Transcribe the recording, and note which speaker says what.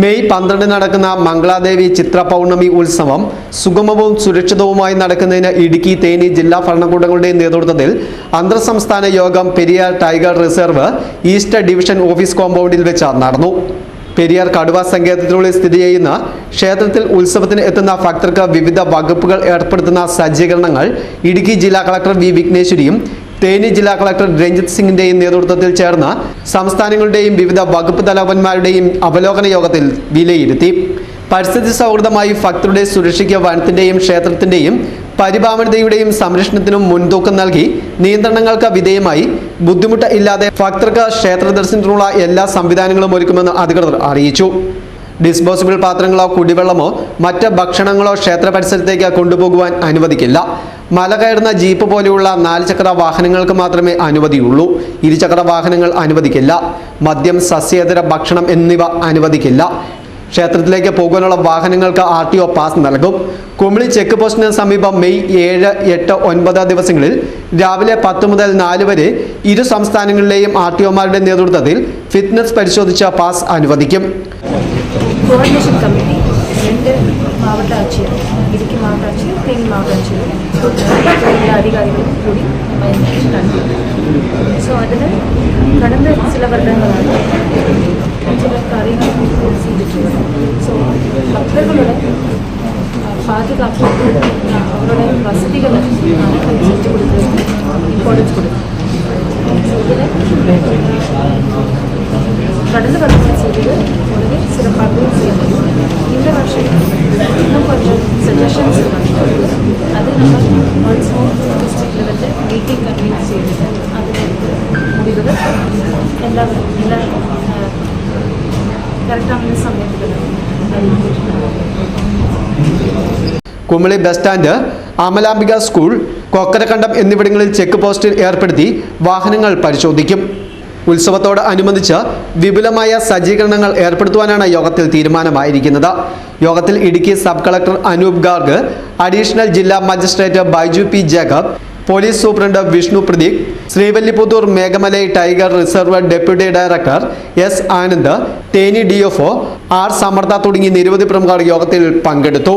Speaker 1: May പന്ത്രണ്ട് നടക്കുന്ന മംഗളാദേവി ചിത്ര പൗർണമി ഉത്സവം സുഗമവും സുരക്ഷിതവുമായി നടക്കുന്നതിന് ഇടുക്കി തേനി ജില്ലാ ഭരണകൂടങ്ങളുടെ നേതൃത്വത്തിൽ അന്തർ സംസ്ഥാന യോഗം Periyar tiger reserve east division office കോമ്പൗണ്ടിൽ വെച്ച് നടന്നു. പെരിയാർ കടുവ സങ്കേതത്തിനുള്ളിൽ സ്ഥിതി ചെയ്യുന്ന ക്ഷേത്രത്തിൽ ഉത്സവത്തിന് എത്തുന്ന ഭക്തർക്ക് വിവിധ വകുപ്പുകൾ ഏർപ്പെടുത്തുന്ന സജ്ജീകരണങ്ങൾ ഇടുക്കി ജില്ലാ കളക്ടർ വി വിഘ്നേശ്വരിയും തേനി ജില്ലാ കളക്ടർ രഞ്ജിത് സിംഗിന്റെയും നേതൃത്വത്തിൽ ചേർന്ന സംസ്ഥാനങ്ങളുടെയും വിവിധ വകുപ്പ് തലവന്മാരുടെയും അവലോകന യോഗത്തിൽ വിലയിരുത്തി. പരിസ്ഥിതി സൗഹൃദമായി ഭക്തരുടെ സുരക്ഷയ്ക്ക് വനത്തിന്റെയും ക്ഷേത്രത്തിന്റെയും പരിപാവനതയുടെയും സംരക്ഷണത്തിനും മുൻതൂക്കം നൽകി നിയന്ത്രണങ്ങൾക്ക് വിധേയമായി ബുദ്ധിമുട്ട് ഇല്ലാതെ ഭക്തർക്ക് ക്ഷേത്ര ദർശനത്തിനുള്ള എല്ലാ സംവിധാനങ്ങളും ഒരുക്കുമെന്ന് അധികൃതർ അറിയിച്ചു. ഡിസ്പോസിബിൾ പാത്രങ്ങളോ കുടിവെള്ളമോ മറ്റ് ഭക്ഷണങ്ങളോ ക്ഷേത്ര പരിസരത്തേക്ക് കൊണ്ടുപോകുവാൻ അനുവദിക്കില്ല. മല കയറുന്ന ജീപ്പ് പോലെയുള്ള നാല് ചക്ര വാഹനങ്ങൾക്ക് മാത്രമേ അനുമതിയുള്ളൂ. ഇരുചക്ര വാഹനങ്ങൾ അനുവദിക്കില്ല. മദ്യം സസ്യേതര ഭക്ഷണം എന്നിവ അനുവദിക്കില്ല. ക്ഷേത്രത്തിലേക്ക് പോകാനുള്ള വാഹനങ്ങൾക്ക് ആർ ടി ഒ പാസ് നൽകും. കുമിളി ചെക്ക് പോസ്റ്റിന് സമീപം മെയ് ഏഴ് എട്ട് ഒൻപത് ദിവസങ്ങളിൽ രാവിലെ പത്ത് മുതൽ നാല് വരെ ഇരു സംസ്ഥാനങ്ങളിലെയും ആർ ടി ഒമാരുടെ നേതൃത്വത്തിൽ ഫിറ്റ്നസ് പരിശോധിച്ച പാസ് അനുവദിക്കും.
Speaker 2: കോർഡിനേഷൻ കമ്മിറ്റി ஆட்சியர் இடுக்கி மாவட்ட ஆட்சியர் தேனி மாவட்ட ஆட்சியர் எல்லா அதிகாரிகளும் கூடி ஸோ அதில் கடந்த சில வருடங்களாக சில காரியங்கள் செஞ்சுட்டு ஸோ பக்தர்களோட அஹ், பாதுகாப்பு அஹ், அவரோட வசதிகளை நாங்கள் செஞ்சு கொடுக்குறதுக்கு இம்பார்ட்டன்ஸ் கொடுக்குறோம் ஸோ இதில் கடந்த வருஷம் ചെയ്തത്. എല്ലാവരും എല്ലാ
Speaker 1: സമയത്ത് bus stand Amalambika school Kokkarakandam എന്നിവിടങ്ങളിൽ ചെക്ക് പോസ്റ്റിൽ ഏർപ്പെടുത്തി വാഹനങ്ങൾ പരിശോധിക്കും. ഉത്സവത്തോട് അനുബന്ധിച്ച് വിപുലമായ സജ്ജീകരണങ്ങൾ ഏർപ്പെടുത്തുവാനാണ് യോഗത്തിൽ തീരുമാനമായിരിക്കുന്നത്. യോഗത്തിൽ Idukki sub collector Anoop Garg additional ജില്ലാ magistrate Baiju P Jacob police superintendent Vishnu Pradeep Srivilliputhur Meghamalai tiger reserve deputy director S Anand Theni D R Samarth തുടങ്ങി നിരവധി പ്രമുഖർ യോഗത്തിൽ പങ്കെടുത്തു.